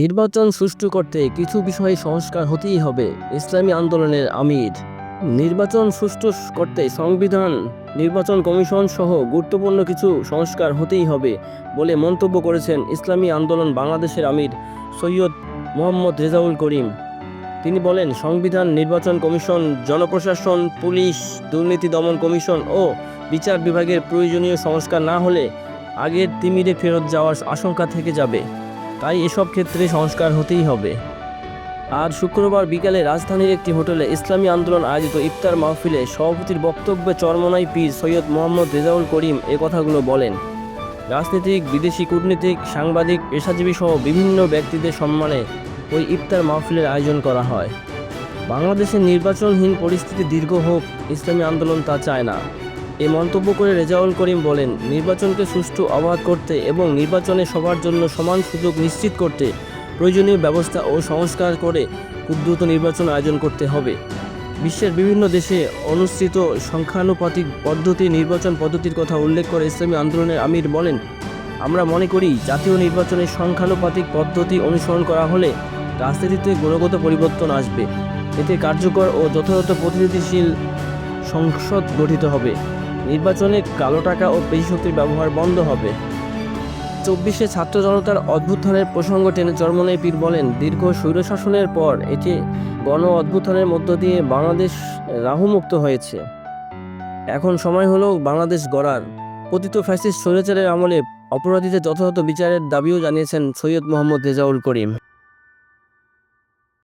নির্বাচন সুষ্ঠু করতে কিছু বিষয়ে সংস্কার হতেই হবে, ইসলামী আন্দোলনের আমির। নির্বাচন সুষ্ঠু করতে সংবিধান, নির্বাচন কমিশন সহ গুরুত্বপূর্ণ কিছু সংস্কার হতেই হবে বলে মন্তব্য করেছেন ইসলামী আন্দোলন বাংলাদেশের আমির সৈয়দ মোহাম্মদ রেজাউল করিম। তিনি বলেন, সংবিধান, নির্বাচন কমিশন, জনপ্রশাসন, পুলিশ, দুর্নীতি দমন কমিশন ও বিচার বিভাগের প্রয়োজনীয় সংস্কার না হলে আগের তিমিরে ফেরত যাওয়ার আশঙ্কা থেকে যাবে। তাই এসব ক্ষেত্রে সংস্কার হতেই হবে। আর শুক্রবার বিকালে রাজধানীর একটি হোটেলে ইসলামী আন্দোলন আয়োজিত ইফতার মাহফিলে সভাপতির বক্তব্যে চরমনাই পীর সৈয়দ মোহাম্মদ রেজাউল করিম এ কথাগুলো বলেন। রাজনীতিক, বিদেশি কূটনীতিক, সাংবাদিক, পেশাজীবী সহ বিভিন্ন ব্যক্তিদের সম্মানে ওই ইফতার মাহফিলের আয়োজন করা হয়। বাংলাদেশের নির্বাচনহীন পরিস্থিতি দীর্ঘ হোক, ইসলামী আন্দোলন তা চায় না। এ মন্তব্য করে রেজাউল করিম বলেন, নির্বাচনকে সুষ্ঠু অবাধ করতে এবং নির্বাচনে সবার জন্য সমান সুযোগ নিশ্চিত করতে প্রয়োজনীয় ব্যবস্থা ও সংস্কার করে খুব নির্বাচন আয়োজন করতে হবে। বিশ্বের বিভিন্ন দেশে অনুষ্ঠিত সংখ্যানুপাতিক পদ্ধতি নির্বাচন পদ্ধতির কথা উল্লেখ করে ইসলামী আন্দোলনের আমির বলেন, আমরা মনে করি জাতীয় নির্বাচনের সংখ্যানুপাতিক পদ্ধতি অনুসরণ করা হলে রাজনীতিতে গুণগত পরিবর্তন আসবে। এতে কার্যকর ও যথাযথ প্রতিনিধিশীল সংসদ গঠিত হবে। নির্বাচনে কালো টাকা ও পেশিশক্তির ব্যবহার বন্ধ হবে। চব্বিশে ছাত্র জনতার অভ্যুত্থানের প্রসঙ্গ টেনে চরমনাই পীর বলেন, দীর্ঘ স্বৈরশাসনের পর এটি গণ অভ্যুত্থানের মধ্য দিয়ে বাংলাদেশ রাহুমুক্ত হয়েছে। এখন সময় হলো বাংলাদেশ গড়ার। পতিত ফ্যাসিস্ট স্বৈরাচারের আমলে অপরাধীদের যথাযথ বিচারের দাবিও জানিয়েছেন সৈয়দ মোহাম্মদ রেজাউল করিম।